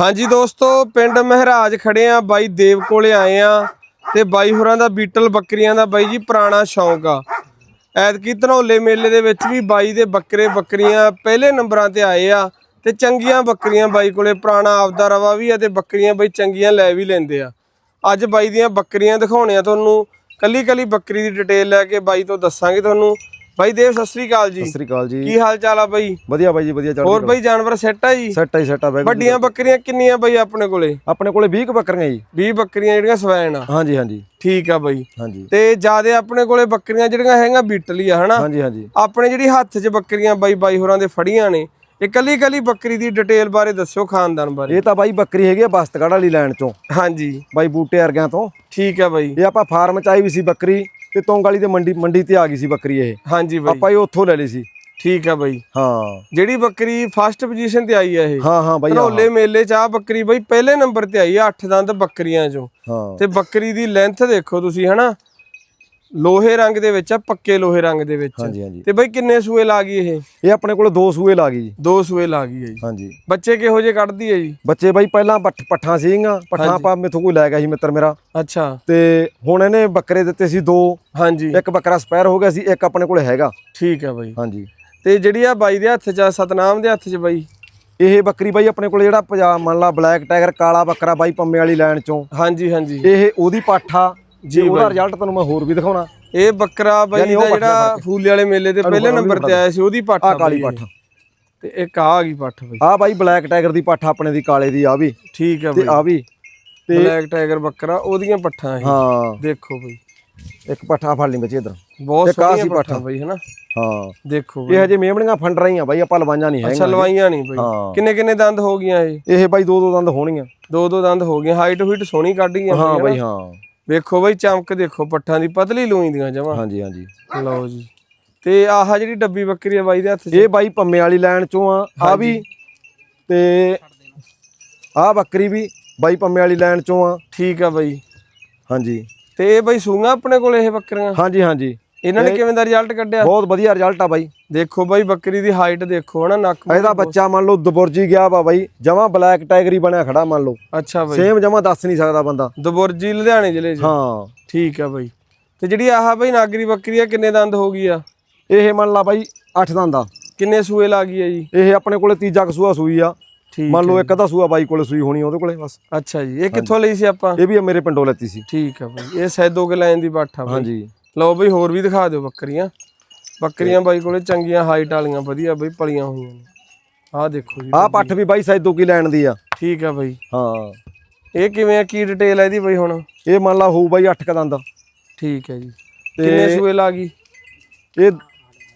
ਹਾਂਜੀ ਦੋਸਤੋ, ਪਿੰਡ ਮਹਿਰਾਜ ਖੜੇ ਆ, ਬਾਈ ਦੇਵ ਕੋਲੇ ਆਏ ਆ ਤੇ ਬਾਈ ਹੋਰਾਂ ਦਾ ਬੀਟਲ ਬੱਕਰੀਆਂ ਦਾ ਬਾਈ ਜੀ ਪੁਰਾਣਾ ਸ਼ੌਂਕ ਆ। ਐਤਕੀ ਧਨੌਲੇ ਮੇਲੇ ਦੇ ਵਿੱਚ ਵੀ ਬਾਈ ਦੇ ਬੱਕਰੇ ਬੱਕਰੀਆਂ ਪਹਿਲੇ ਨੰਬਰਾਂ ਤੇ ਆਏ ਆ ਤੇ ਚੰਗੀਆਂ ਬੱਕਰੀਆਂ ਬਾਈ ਕੋਲੇ, ਪੁਰਾਣਾ ਆਪਦਾ ਰਵਾ ਵੀ ਆ ਤੇ ਬੱਕਰੀਆਂ ਬਾਈ ਚੰਗੀਆਂ ਲੈ ਵੀ ਲੈਂਦੇ ਆ। ਅੱਜ ਬਾਈ ਦੀਆਂ ਬੱਕਰੀਆਂ ਦਿਖਾਉਣੇ ਆ ਤੁਹਾਨੂੰ ਕੱਲੀ ਕੱਲੀ ਬੱਕਰੀ ਦੀ ਡਿਟੇਲ ਲੈ ਕੇ ਬਾਈ ਤੋਂ ਦੱਸਾਂਗੇ ਤੁਹਾਨੂੰ। ਬਾਈ ਦੇਵ ਸਤਿ ਸ੍ਰੀ ਅਕਾਲ ਜੀ। ਸਤਿ ਸ੍ਰੀ ਅਕਾਲ ਜੀ। ਕੀ ਹਾਲ ਚਾਲ ਆ ਬਾਈ? ਵਧੀਆ ਬਾਈ ਜੀ ਵਧੀਆ ਚੱਲ ਹੋਰ ਬਾਈ ਜਾਨਵਰ ਸੈੱਟ ਆ ਜੀ? ਸੈੱਟ ਹੈ ਸੈੱਟ ਆ ਬੈਗ ਵੱਡੀਆਂ ਬੱਕਰੀਆਂ ਕਿੰਨੀਆਂ ਬਾਈ ਆਪਣੇ ਕੋਲੇ? ਆਪਣੇ ਕੋਲੇ 20 ਕੁ ਬੱਕਰੀਆਂ ਜੀ। 20 ਬੱਕਰੀਆਂ ਜਿਹੜੀਆਂ ਸਵੈਨ ਆ। ਹਾਂਜੀ ਹਾਂਜੀ। ਠੀਕ ਆ ਬਾਈ। ਹਾਂਜੀ। ਤੇ ਜਿਆਦੇ ਆਪਣੇ ਕੋਲੇ ਬੱਕਰੀਆਂ ਜਿਹੜੀਆਂ ਹੈਗੀਆਂ ਬੀਟਲੀ ਆ ਹਨਾ? ਹਾਂਜੀ ਹਾਂਜੀ। ਆਪਣੇ ਜਿਹੜੀ ਹੱਥ 'ਚ ਬੱਕਰੀਆਂ ਬਾਈ ਬਾਈ ਹੋਰਾਂ ਦੇ ਫੜੀਆਂ ਨੇ ਇਹ ਕੱਲੀ ਕੱਲੀ ਬੱਕਰੀ ਦੀ ਡਿਟੇਲ ਬਾਰੇ ਦੱਸਿਓ ਖਾਨਦਾਨ ਬਾਰੇ। ਇਹ ਤਾਂ ਬਾਈ ਬੱਕਰੀ ਹੈਗੀ ਆ ਬਸਤਗੜ ਵਾਲੀ ਲਾਈਨ ਚੋਂ। ਹਾਂਜੀ। ਬਾਈ ਬੂਟੇ ਵਰਗਿਆਂ ਤੋਂ। ਠੀਕ ਆ ਬਾਈ। ਇਹ ਆਪਾਂ ਫਾਰਮ ਚ ਆਈ ਵੀ ਸੀ ਬੱਕਰੀ। ਤੇ ਤੋਂਗਾਲੀ ਦੇ ਮੰਡੀ ਮੰਡੀ ਤੇ ਆ ਗਈ ਸੀ ਬੱਕਰੀ ਇਹ। ਹਾਂਜੀ ਬਾਈ। ਆਪਾਂ ਇਹ ਉੱਥੋਂ ਲੈ ਲਈ ਸੀ। ਠੀਕ ਆ ਬਾਈ। ਹਾਂ। ਜਿਹੜੀ ਬੱਕਰੀ ਫਸਟ ਪੋਜੀਸ਼ਨ ਤੇ ਆਈ ਆ ਇਹ। ਹਾਂ ਹਾਂ ਬਾਈ। ਧਨੌਲੇ ਮੇਲੇ 'ਚ ਆ ਬੱਕਰੀ ਬਾਈ ਪਹਿਲੇ ਨੰਬਰ ਤੇ ਆਈ ਆ 8 ਦੰਦ ਬੱਕਰੀਆਂ 'ਚੋਂ। ਹਾਂ। ਤੇ ਬੱਕਰੀ ਦੀ ਲੈਂਥ ਦੇਖੋ ਤੁਸੀਂ ਹਨਾ? ਲੋਹੇ ਰੰਗ ਦੇ ਵਿੱਚ ਆ ਪੱਕੇ ਲੋਹੇ ਰੰਗ ਦੇ ਵਿੱਚ ਹਾਂਜੀ ਹਾਂਜੀ। ਤੇ ਬਾਈ ਕਿੰਨੇ ਸੂਏ ਲਾ ਗਈ ਇਹ? ਇਹ ਆਪਣੇ ਕੋਲੇ ਦੋ ਸੂਏ ਲਾ ਗਈ ਜੀ। ਦੋ ਸੂਏ ਲਾ ਗਈ ਹੈ ਜੀ। ਹਾਂਜੀ। ਬੱਚੇ ਕਿਹੋ ਜਿਹੇ ਕੱਢਦੀ ਹੈ ਜੀ? ਬੱਚੇ ਬਾਈ ਪਹਿਲਾਂ ਪੱਠ- ਸੀਗੀਆਂ ਪੱਠਾਂ ਆਪਾਂ ਮੇਥੋਂ ਕੋਈ ਲੈ ਗਿਆ ਸੀ ਮਿੱਤਰ ਮੇਰਾ। ਅੱਛਾ। ਤੇ ਹੁਣ ਇਹਨੇ ਬੱਕਰੇ ਦਿੱਤੇ ਸੀ ਦੋ। ਹਾਂਜੀ। ਇੱਕ ਬੱਕਰਾ ਸਪੈਰ ਹੋ ਗਿਆ ਸੀ ਇੱਕ ਆਪਣੇ ਕੋਲੇ ਹੈਗਾ। ਠੀਕ ਹੈ ਬਾਈ। ਹਾਂਜੀ। ਤੇ ਜਿਹੜੀ ਆ ਬਾਈ ਦੇ ਹੱਥ 'ਚ ਸਤਨਾਮ ਦੇ ਹੱਥ 'ਚ ਬਾਈ? ਇਹ ਬੱਕਰੀ ਬਾਈ ਆਪਣੇ ਕੋਲ ਜਿਹੜਾ ਪੰਜਾਬ ਮੰਨ ਲਾ ਬਲੈਕ ਟਾਈਗਰ ਕਾਲਾ ਬੱਕਰਾ ਬਾਈ ਪੰਮੇ ਵਾਲੀ ਲਾਈਨ ਚੋਂ। ਹਾਂਜੀ ਹਾਂਜੀ। ਇਹ ਉਹਦੀ ਪਾਠਾ ਜੀ ਉਹਦਾ ਰਿਜ਼ਲਟ ਤੁਹਾਨੂੰ ਮੈਂ ਹੋਰ ਵੀ ਦਿਖਾਉਣਾ। ਇਹ ਬੱਕਰਾ ਬਾਈ ਦਾ ਜਿਹੜਾ ਫੂਲੇ ਵਾਲੇ ਮੇਲੇ ਦੇ ਪਹਿਲੇ ਨੰਬਰ ਤੇ ਆਇਆ ਸੀ ਉਹਦੀ ਪੱਠ ਆ ਆ ਕਾਲੀ ਪਾਠਾ। ਤੇ ਇੱਕ ਆ ਆ ਗਈ ਪੱਠ ਬਾਈ? ਆ ਬਾਈ ਬਲੈਕ ਟਾਈਗਰ ਦੀ ਪਾਠਾ ਆਪਣੇ ਦੀ ਕਾਲੇ ਦੀ ਆ ਵੀ। ਠੀਕ ਹੈ ਤੇ ਆ ਵੀ। ਤੇ ਬਲੈਕ ਟਾਈਗਰ ਬੱਕਰਾ ਉਹਦੀਆਂ ਪੱਠਾਂ ਇਹ। ਹਾਂ। ਦੇਖੋ ਬਾਈ। ਇੱਕ ਪਾਠਾ ਫੜ ਲਈ ਬੱਚੇ ਇਧਰ। ਬਹੁਤ ਇੱਕ ਆਹ ਸੋਹਣੀਆਂ ਸੀ ਪੱਠਾਂ। ਬਾਈ ਹਨਾ? ਹਾਂ। ਦੇਖੋ ਇਹ ਹਜੇ ਮੇਮਣੀਆਂ ਫੰਡ ਰਹੀਆਂ ਬਾਈ ਆਪਾਂ ਲਵਾਈਆਂ ਨਹੀਂ ਹੈਗੀਆਂ ਛਲਵਾਈਆਂ ਨਹੀਂ ਬਾਈ। ਕਿੰਨੇ ਕਿੰਨੇ ਦੰਦ ਹੋ ਗਈਆਂ ਇਹ? ਇਹ ਬਾਈ ਦੋ ਦੋ ਦੰਦ ਹੋਣੀਆਂ ਦੋ ਦੋ ਦੰਦ ਹੋ ਗਈਆਂ। ਹਾਈਟ ਹੁਈਟ ਸੋਹਣੀ ਕੱਢ ਗਈਆਂ ਹਾਂ ਬਾਈ? ਹਾਂ। ਵੇਖੋ ਬਾਈ ਚਮਕ ਦੇਖੋ ਪੱਠਾਂ ਦੀ ਪਤਲੀ ਲੂਈ ਦੀਆਂ ਜਮਾ। ਹਾਂਜੀ ਹਾਂਜੀ। ਲਓ ਜੀ। ਤੇ ਆਹ ਜਿਹੜੀ ਡੱਬੀ ਬੱਕਰੀ ਆ ਬਾਈ ਦੇ ਹੱਥ 'ਚ। ਇਹ ਬਾਈ ਪੰਮੇ ਵਾਲੀ ਲਾਈਨ ਚੋਂ ਆ ਆ ਵੀ ਤੇ ਆ ਬੱਕਰੀ ਵੀ ਬਾਈ ਪੰਮੇ ਵਾਲੀ ਲਾਈਨ ਚੋਂ ਆ। ਠੀਕ ਆ ਬਾਈ। ਹਾਂਜੀ। ਤੇ ਇਹ ਬਾਈ ਸੂਗਾ ਆਪਣੇ ਕੋਲ ਇਹ ਬੱਕਰੀਆਂ? ਹਾਂਜੀ ਹਾਂਜੀ। ਇਹਨਾਂ ਨੇ ਕਿਵੇਂ ਦਾ ਰਿਜ਼ਲਟ ਕੱਢਿਆ? ਬਹੁਤ ਵਧੀਆ ਰਿਜ਼ਲਟ ਆ ਬਾਈ। ਦੇਖੋ ਬਾਈ ਬੱਕਰੀ ਦੀ ਹਾਈਟ ਦੇਖੋ ਹਨਾ ਨੱਕ ਇਹਦਾ ਬੱਚਾ ਮੰਨ ਲਓ ਦਬੁਰਜੀ ਗਿਆ ਵਾ ਬਾਈ ਜਮਾ ਬਲੈਕ ਟਾਈਗਰ ਬਣਿਆ ਖੜਾ ਮੰਨ ਲਓ। ਅੱਛਾ ਬਾਈ। ਸੇਮ ਜਮਾ ਦੱਸ ਨਹੀਂ ਸਕਦਾ ਬੰਦਾ। ਦਬੁਰਜੀ ਲੁਧਿਆਣੇ ਜ਼ਿਲ੍ਹੇ 'ਚ। ਹਾਂ। ਠੀਕ ਆ ਬਾਈ। ਤੇ ਜਿਹੜੀ ਆਹ ਬਾਈ ਨਾਗਰੀ ਬੱਕਰੀ ਆ ਕਿੰਨੇ ਦੰਦ ਹੋ ਗਈ ਆ? ਇਹ ਮੰਨ ਲਾ ਬਾਈ 8 ਦੰਦ ਦਾ ਕਿੰਨੇ ਸੂਏ ਲਾ ਗਈ ਆ ਜੀ? ਇਹ ਆਪਣੇ ਕੋਲੇ ਤੀਜਾ ਕਸੂਆ ਸੂਈ ਆ। ਮੰਨ ਲਓ ਇੱਕ ਅੱਧਾ ਸੂਆ ਬਾਈ ਕੋਲੇ ਸੂਈ ਹੋਣੀ ਉਹਦੇ ਕੋਲੇ ਬਸ। ਅੱਛਾ ਜੀ ਇਹ ਕਿੱਥੋਂ ਲਈ ਸੀ ਆਪਾਂ? ਇਹ ਵੀ ਮੇਰੇ ਪਿੰਡੋਂ ਲੈਤੀ ਸੀ। ਠੀਕ ਆ ਬਾਈ ਇਹ ਸੈਦੋ ਕੇ ਲਾਈਨ ਦੀ ਬਾਠਾ ਬਾਈ। ਹਾਂਜੀ। ਲਓ ਬਈ ਹੋਰ ਵੀ ਦਿਖਾ ਦਿਓ ਬੱਕਰੀਆਂ। ਬੱਕਰੀਆਂ ਬਾਈ ਕੋਲੇ ਚੰਗੀਆਂ ਹਾਈਟ ਵਾਲੀਆਂ ਵਧੀਆ ਬਈ ਪਲੀਆਂ ਹੋਈਆਂ ਨੇ। ਆਹ ਦੇਖੋ ਜੀ ਆਹ ਪੱਠ ਵੀ ਬਾਈ ਸੈਦੋ ਕੀ ਲੈਣ ਦੀ ਆ? ਠੀਕ ਆ ਬਾਈ। ਹਾਂ। ਇਹ ਕਿਵੇਂ ਆ? ਕੀ ਡਿਟੇਲ ਹੈ ਇਹਦੀ ਬਈ ਹੁਣ? ਇਹ ਮੰਨ ਲਾ ਹੋਊ ਬਾਈ 8 ਕਦੰਦ ਠੀਕ ਹੈ ਜੀ। ਕਿੰਨੇ ਸੂਏ ਲਾ ਗਈ? ਇਹ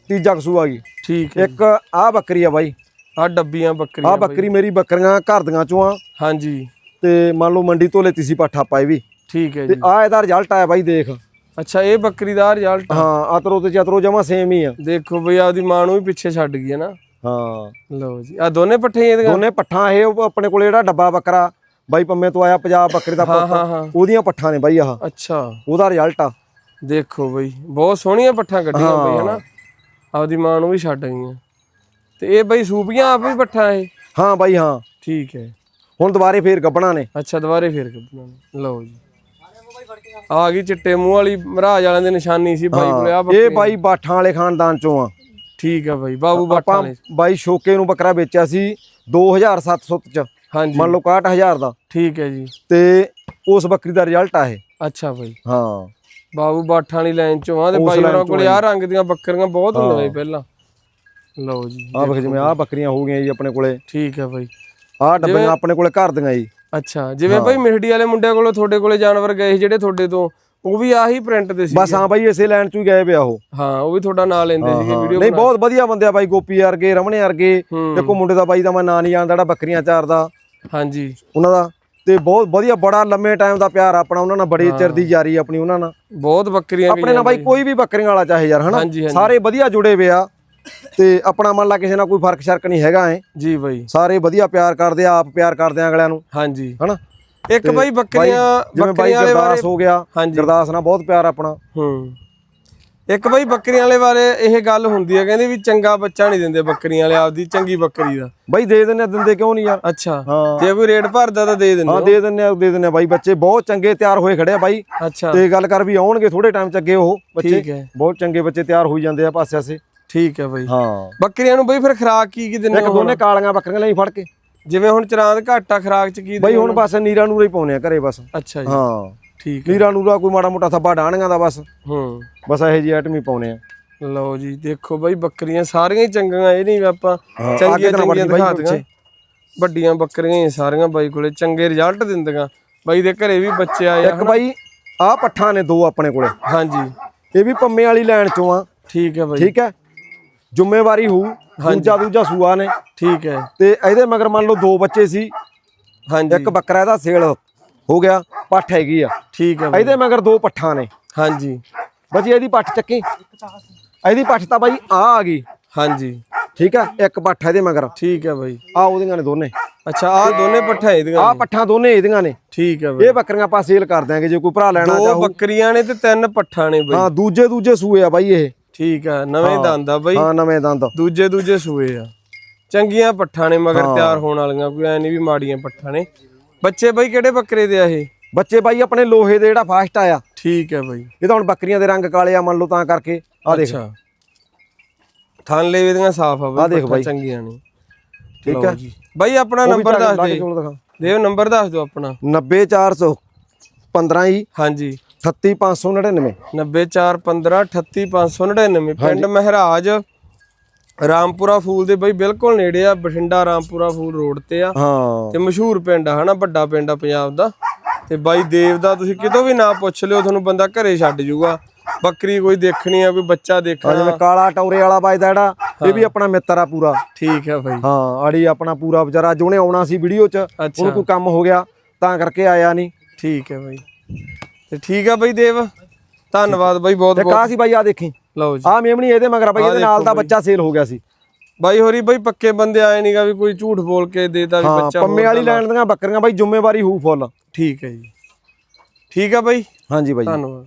ਤੀਜਾ ਕਸੂਆ ਗਈ। ਠੀਕ ਹੈ ਇੱਕ ਆਹ ਬੱਕਰੀ ਆ ਬਾਈ। ਆ ਡੱਬੀਆਂ ਬੱਕਰੀਆਂ ਆਹ ਬੱਕਰੀ ਮੇਰੀ ਬੱਕਰੀਆਂ ਘਰ ਦੀਆਂ ਚੋਂ ਆ। ਹਾਂਜੀ। ਤੇ ਮੰਨ ਲਓ ਮੰਡੀ ਤੋਂ ਲੈਤੀ ਸੀ ਪੱਠਾ ਪਾਈ ਵੀ। ਠੀਕ ਹੈ ਤੇ ਜੀ। ਆ ਇਹਦਾ ਰਿਜ਼ਲਟ ਆਇਆ ਬਾਈ ਦੇਖ। ਅੱਛਾ ਇਹ ਬੱਕਰੀ ਦਾ ਰਿਜ਼ਲਟ ਹਾਂ ਅਤਰੋ ਤੇ ਚਤਰੋ ਜਮਾ ਸੇਮ ਹੀ ਆ। ਦੇਖੋ ਬਈ ਆਪਦੀ ਮਾਂ ਨੂੰ ਵੀ ਪਿੱਛੇ ਛੱਡ ਗਈ ਹੈ ਨਾ। ਹਾਂ। ਲਓ ਜੀ ਆ ਦੋਨੇ ਪੱਠੇ ਹੀ ਇਹਦੀਆਂ ਦੋਨੇ ਪੱਠਾਂ ਇਹ ਆਪਣੇ ਕੋਲੇ ਜਿਹੜਾ ਡੱਬਾ ਬੱਕਰਾ ਬਾਈ ਪੰਮੇ ਤੋਂ ਆਇਆ ਪੰਜਾਬ ਬੱਕਰੇ ਦਾ ਪੁੱਤ ਉਹਦੀਆਂ ਪੱਠਾਂ ਨੇ ਬਾਈ ਆਹ। ਅੱਛਾ। ਉਹਦਾ ਰਿਜ਼ਲਟ ਆ। ਦੇਖੋ ਬਈ ਬਹੁਤ ਸੋਹਣੀਆਂ ਪੱਠਾਂ ਕੱਢੀਆਂ ਬਈ ਹਨਾ। ਆਪਦੀ ਮਾਂ ਨੂੰ ਵੀ ਛੱਡ ਗਈਆਂ। ਤੇ ਇਹ ਬਈ ਸੂਪੀਆਂ ਆਪ ਵੀ ਪੱਠਾਂ ਇਹ? ਹਾਂ ਬਾਈ ਹਾਂ। ਠੀਕ ਹੈ। ਹੁਣ ਦੁਬਾਰੇ ਫੇਰ ਗੱਬਣਾ ਨੇ। ਅੱਛਾ ਦੁਬਾਰੇ ਫੇਰ ਕੱਢਣਾ ਲਓ ਜੀ। ਆ ਗਈ ਚਿੱਟੇ ਮੂੰਹ ਵਾਲੀ ਮਹਾਰਾਜ ਵਾਲਿਆਂ ਦੀ ਨਿਸ਼ਾਨੀ ਸੀ ਬਾਈ ਕੋਲੇ ਆ ਇਹ ਬਾਈ ਬਾਠਾਂ ਵਾਲੇ ਖਾਨਦਾਨ ਚੋਂ ਆ। ਠੀਕ ਆ ਬਾਈ ਬਾਬੂ ਆਪਾਂ ਨੇ ਬਾਈ ਸ਼ੋਕੇ ਨੂੰ ਬੱਕਰਾ ਵੇਚਿਆ ਸੀ 2700 ਚ ਹਾਂਜੀ। ਮੰਨ ਲਓ 61000 ਦਾ। ਠੀਕ ਹੈ ਜੀ। ਤੇ ਉਸ ਬੱਕਰੀ ਦਾ ਰਿਜ਼ਲਟ ਆ ਇਹ। ਅੱਛਾ ਬਾਈ। ਹਾਂ। ਬਾਬੂ ਬਾਠਾਂ ਵਾਲੀ ਲਾਈਨ ਚੋਂ ਆ ਤੇ ਬਾਈ ਹੋਰਾਂ ਕੋਲੇ ਆ ਰੰਗ ਦੀਆਂ ਬੱਕਰੀਆਂ ਬਹੁਤ ਹੁੰਦੀਆਂ ਸੀ ਪਹਿਲਾਂ। ਲਓ ਜੀ ਆਹ ਵੇਖ ਜਿਵੇਂ ਆਹ ਬੱਕਰੀਆਂ ਹੋ ਗਈਆਂ ਜੀ ਆਪਣੇ ਕੋਲੇ। ਠੀਕ ਹੈ ਬਾਈ। ਆਹ ਡੱਬੀਆਂ ਆਪਣੇ ਕੋਲੇ ਘਰ ਦੀਆਂ ਜੀ। ਅੱਛਾ ਜਿਵੇਂ ਬਾਈ ਮਿਹੜੀ ਵਾਲੇ ਮੁੰਡਿਆਂ ਕੋਲੋਂ ਤੁਹਾਡੇ ਕੋਲੇ ਜਾਨਵਰ ਗਏ ਸੀ ਜਿਹੜੇ ਤੁਹਾਡੇ ਤੋਂ ਉਹ ਵੀ ਆਹੀ ਪ੍ਰਿੰਟ ਦੇ ਸੀ। ਬਸ ਹਾਂ ਬਾਈ ਇਸੇ ਲਾਈਨ ਚੋਂ ਹੀ ਗਏ ਪਿਆ ਉਹ। ਹਾਂ ਉਹ ਵੀ ਤੁਹਾਡਾ ਨਾਂ ਲੈਂਦੇ ਸੀਗੇ ਵੀਡੀਓ ਨਹੀਂ ਬਹੁਤ ਵਧੀਆ ਬੰਦੇ ਆ ਬਾਈ ਗੋਪੀ ਵਰਗੇ ਰਮਣੇ ਵਰਗੇ। ਦੇਖੋ ਮੁੰਡੇ ਦਾ ਬਾਈ ਦਾ ਮੈਂ ਨਾਂ ਨਹੀਂ ਜਾਣਦਾ ਜਿਹੜਾ ਬੱਕਰੀਆਂ ਚਾਰਦਾ। ਹਾਂਜੀ। ਉਹਨਾਂ ਦਾ। ਤੇ ਬਹੁਤ ਵਧੀਆ ਬੜਾ ਲੰਮੇ ਟਾਈਮ ਦਾ ਪਿਆਰ ਆਪਣਾ ਉਹਨਾਂ ਨਾਲ ਬੜੀ ਚਿਰ ਦੀ ਯਾਰੀ ਆਪਣੀ ਉਹਨਾਂ ਨਾਲ। ਬਹੁਤ ਬੱਕਰੀਆਂ ਆਪਣੇ ਨਾਲ ਬਾਈ ਕੋਈ ਵੀ ਬੱਕਰੀਆਂ ਵਾਲਾ ਚਾਹੇ ਯਾਰ ਹਨਾ? ਸਾਰੇ ਵਧੀਆ ਜੁੜੇ ਵੇ ਆ। ਤੇ ਆਪਣਾ ਮੰਨ ਲਾ ਕਿਸੇ ਨਾਲ ਕੋਈ ਫ਼ਰਕ ਸ਼ਰਕ ਨਹੀਂ ਹੈਗਾ ਐ। ਜੀ ਬਾਈ। ਸਾਰੇ ਵਧੀਆ ਪਿਆਰ ਕਰਦੇ ਆ ਆਪ ਪਿਆਰ ਕਰਦੇ ਆ ਅਗਲਿਆਂ ਨੂੰ। ਹਾਂਜੀ। ਹਨਾ? ਇੱਕ ਬਾਈ ਬੱਕਰੀਆਂ ਬੱਕਰੀਆਂ ਵਾਲੇ ਬਾਰੇ ਹੋ ਗਿਆ ਹਾਂਜੀ। ਗਰਦਾਸ ਨਾਲ ਬਹੁਤ ਪਿਆਰ ਆਪਣਾ। ਹੂੰ। ਇੱਕ ਬਾਈ ਬੱਕਰੀਆਂ ਵਾਲੇ ਬਾਰੇ ਇਹ ਗੱਲ ਹੁੰਦੀ ਹੈ ਕਹਿੰਦੇ ਵੀ ਚੰਗਾ ਬੱਚਾ ਨਹੀਂ ਦਿੰਦੇ ਬੱਕਰੀਆਂ ਵਾਲੇ ਆਪਦੀ ਚੰਗੀ ਬੱਕਰੀ ਦਾ। ਬਾਈ ਦੇ ਦਿੰਨੇ ਆ, ਦਿੰਦੇ ਕਿਉਂ ਨਹੀਂ ਯਾਰ? ਅੱਛਾ। ਹਾਂ। ਜੇ ਕੋਈ ਰੇਟ ਭਰਦਾ ਤਾਂ ਦੇ ਦਿੰਦੇ ਹਾਂ ਦੇ ਦਿੰਨੇ ਆ ਦੇ ਦਿੰਨੇ ਆ। ਬਾਈ ਬੱਚੇ ਬਹੁਤ ਚੰਗੇ ਤਿਆਰ ਹੋਏ ਖੜੇ ਆ ਬਾਈ। ਅੱਛਾ। ਤੇ ਗੱਲ ਕਰ ਵੀ ਆਉਣਗੇ ਥੋੜੇ ਟਾਈਮ ਚ ਅੱਗੇ ਉਹ। ਬੱਚੇ ਬਹੁਤ ਚੰਗੇ ਬੱਚੇ ਤਿਆਰ ਹੋਈ ਜਾਂਦੇ ਆ ਪਾਸੇ ਆਸੇ ਠੀਕ ਹੈ ਬਾਈ। ਹਾਂ। ਬੱਕਰੀਆਂ ਨੂੰ ਬਾਈ ਫਿਰ ਖਰਾਕ ਕੀ ਕੀ ਦਿੰਦੇ ਇੱਕ ਦੋਨੇ ਕਾਲੀਆਂ ਬੱਕਰੀਆਂ ਲਈ ਫੜ ਕੇ। ਜਿਵੇਂ ਹੁਣ ਚਰਾਂਦ ਘਾਟਾ ਖਰਾਕ ਚ ਕੀ ਬਾਈ ਦਿੰਦੇ ਹੁਣ ਬਸ ਨੀਰਾ ਨੂਰਾ ਹੀ ਪਾਉਨੇ ਆ ਘਰੇ ਬਸ। ਅੱਛਾ ਜੀ। ਹਾਂ। ਠੀਕ ਹੈ। ਨੀਰਾ ਨੂਰਾ ਕੋਈ ਮਾੜਾ ਮੋਟਾ ਥੱਬਾ ਡਾਣੀਆਂ ਦਾ ਬਸ। ਹੂੰ। ਬਸ ਇਹੋ ਜਿਹੀ ਆਈਟਮ ਹੀ ਪਾਉਨੇ ਆ। ਲਓ ਜੀ ਦੇਖੋ ਬਾਈ ਬੱਕਰੀਆਂ ਸਾਰੀਆਂ ਹੀ ਚੰਗੀਆਂ ਇਹ ਨਹੀਂ ਆਪਾਂ ਚੰਗੀਆਂ ਚੰਗੀਆਂ ਦਿਖਾ। ਦਿਆਂ ਵੱਡੀਆਂ ਬੱਕਰੀਆਂ ਹੀ ਸਾਰੀਆਂ ਬਾਈ ਕੋਲੇ ਚੰਗੇ ਰਿਜ਼ਲਟ ਦਿੰਦੀਆਂ। ਬਾਈ ਦੇ ਘਰੇ ਵੀ ਬੱਚੇ ਆਏ ਆ ਇੱਕ ਬਾਈ ਆਹ ਪੱਠਾਂ ਨੇ ਦੋ ਆਪਣੇ ਕੋਲੇ। ਹਾਂਜੀ। ਇਹ ਵੀ ਪੰਮੇ ਵਾਲੀ ਲੈਣ ਚੋਂ ਆ। ਠੀਕ ਹੈ ਬਾਈ। ਠੀਕ ਹੈ? ਜ਼ਿੰਮੇਵਾਰੀ ਹੋਊ ਦੂਜਾ ਦੂਜਾ ਸੂਆ ਨੇ। ਠੀਕ ਹੈ। ਤੇ ਇਹਦੇ ਮਗਰ ਮੰਨ ਲਓ ਦੋ ਬੱਚੇ ਸੀ ਹਾਂਜੀ। ਇੱਕ ਬੱਕਰਾ ਇਹਦਾ ਸੇਲ ਹੋ ਗਿਆ ਪੱਠ ਹੈਗੀ ਆ। ਠੀਕ ਹੈ ਇਹਦੇ ਮਗਰ ਦੋ ਪੱਠਾਂ ਨੇ। ਹਾਂਜੀ। ਬਜੀ ਇਹਦੀ ਪੱਠ ਚੱਕੀ। ਇਹਦੀ ਪੱਠ ਤਾਂ ਬਾਈ ਆ ਆ ਗਈ। ਹਾਂਜੀ। ਠੀਕ ਹੈ ਇੱਕ ਪੱਠ ਇਹਦੇ ਮਗਰ। ਠੀਕ ਹੈ ਬਾਈ। ਆ ਉਹਦੀਆਂ ਨੇ ਦੋਨੇ। ਅੱਛਾ ਆ ਦੋਨੇ ਪੱਠਾ ਇਹਦੀਆਂ ਆ। ਪੱਠਾਂ ਦੋਨੇ ਇਹਦੀਆਂ ਨੇ। ਠੀਕ ਹੈ ਬਾਈ। ਇਹ ਬੱਕਰੀਆਂ ਆਪਾਂ ਸੇਲ ਕਰ ਦਿਆਂਗੇ ਜੇ ਕੋਈ ਭਰਾ ਲੈਣਾ ਦੋ ਚਾਹੂ। ਬੱਕਰੀਆਂ ਨੇ ਤੇ ਤਿੰਨ ਪੱਠਾ ਨੇ ਬਾਈ। ਹਾਂ ਦੂਜੇ ਦੂਜੇ ਸੂਏ ਆ ਬਾਈ ਇਹ। ਠੀਕ ਹੈ ਨਵੇਂ ਦੰਦ ਆ ਬਾਈ। ਹਾਂ ਨਵੇਂ ਦੰਦ। ਦੂਜੇ ਦੂਜੇ ਸੂਏ ਆ। ਚੰਗੀਆਂ ਪੱਠਾਂ ਨੇ ਮਗਰ ਤਿਆਰ ਹੋਣ ਵਾਲੀਆਂ ਕੋਈ ਐ ਨਹੀਂ ਵੀ ਮਾੜੀਆਂ ਪੱਠਾਂ ਨੇ। ਬੱਚੇ ਬਾਈ ਕਿਹੜੇ ਬੱਕਰੇ ਦੇ ਆ ਇਹ? ਬੱਚੇ ਬਾਈ ਆਪਣੇ ਲੋਹੇ ਦੇ ਜਿਹੜਾ ਫਾਸਟ ਆਇਆ। ਠੀਕ ਹੈ ਬਾਈ। ਇਹ ਤਾਂ ਹੁਣ ਬੱਕਰੀਆਂ ਦੇ ਰੰਗ ਕਾਲੇ ਆ ਮੰਨ ਲਓ ਤਾਂ ਕਰਕੇ। ਆ ਦੇਖ। ਅੱਛਾ। ਥਣ ਲੇਵੇ ਦੀਆਂ ਸਾਫ਼ ਆ ਬਾਈ ਪੱਠਾਂ। ਚੰਗੀਆਂ ਨੇ। ਠੀਕ ਹੈ ਜੀ। ਬਾਈ ਆਪਣਾ ਨੰਬਰ ਦੱਸ ਦੇ। ਦਿਖਾ। ਦੇਵ ਨੰਬਰ ਦੱਸ ਦਿਓ ਆਪਣਾ। 90415 ਹੀ ਹਾਂਜੀ। 38599 90415 ਪਿੰਡ ਮਹਿਰਾਜ ਰਾਮਪੁਰਾ ਫੂਲ ਦੇ ਬਾਈ ਬਿਲਕੁਲ ਨੇੜੇ ਆ ਬਠਿੰਡਾ ਰਾਮਪੁਰਾ ਫੂਲ ਰੋਡ ਤੇ ਆ। ਹਾਂ। ਤੇ ਮਸ਼ਹੂਰ ਪਿੰਡ ਆ ਹਨਾ ਵੱਡਾ ਪਿੰਡ ਆ ਪੰਜਾਬ ਦਾ। ਤੇ ਬਾਈ ਦੇਵ ਦਾ ਤੁਸੀਂ ਕਿਤੋਂ ਵੀ ਨਾ ਪੁੱਛ ਲਿਓ ਤੁਹਾਨੂੰ ਬੰਦਾ ਘਰੇ ਛੱਡ ਜਾਊਗਾ ਬੱਕਰੀ ਕੋਈ ਦੇਖਣੀ ਆ ਕੋਈ ਬੱਚਾ ਆ ਦੇਖਣਾ ਜਿਵੇਂ ਕਾਲਾ ਟੌਰੇ ਵਾਲਾ ਵੱਜਦਾ ਜਿਹੜਾ ਇਹ ਵੀ ਆਪਣਾ ਮਿੱਤਰ ਆ ਪੂਰਾ। ਠੀਕ ਹੈ ਬਾਈ। ਹਾਂ ਆੜੀ ਆਪਣਾ ਪੂਰਾ ਵਿਚਾਰਾ ਅੱਜ ਉਹਨੇ ਆਉਣਾ ਸੀ ਵੀਡੀਓ 'ਚ ਉਹਨੂੰ ਕੋਈ ਕੰਮ ਹੋ ਗਿਆ ਤਾਂ ਕਰਕੇ ਆਇਆ ਨਹੀਂ। ਠੀਕ ਹੈ ਬਾਈ। ਤੇ ਠੀਕ ਆ ਬਾਈ ਦੇਵ। ਧੰਨਵਾਦ ਬਾਈ ਬਹੁਤ ਤੇ ਬਹੁਤ। ਸੀ ਬਾਈ ਆ ਦੇਖੀ। ਲਓ ਜੀ। ਆ ਮੇਮਣੀ ਇਹਦੇ ਮਗਰ ਬਾਈ ਇਹਦੇ ਨਾਲ ਦਾ ਬੱਚਾ ਸੇਲ ਹੋ ਗਿਆ ਸੀ। ਬਾਈ ਹੋਰੀ ਬਾਈ ਪੱਕੇ ਬੰਦੇ ਆਏ ਨਹੀਂਗਾ ਵੀ ਕੋਈ ਝੂਠ ਬੋਲ ਕੇ ਦੇਤਾ ਵੀ ਹਾਂ ਬੱਚਾ ਪੰਮੇ ਹੋਰ ਵਾਲੀ ਦਾ ਲੈਣ ਦੀਆਂ ਬੱਕਰੀਆਂ ਬਾਈ ਜ਼ਿੰਮੇਵਾਰੀ ਹੋਊ ਫੁੱਲ। ਠੀਕ ਹੈ ਜੀ। ਠੀਕ ਆ ਬਾਈ। ਹਾਂਜੀ ਬਾਈ ਧੰਨਵਾਦ।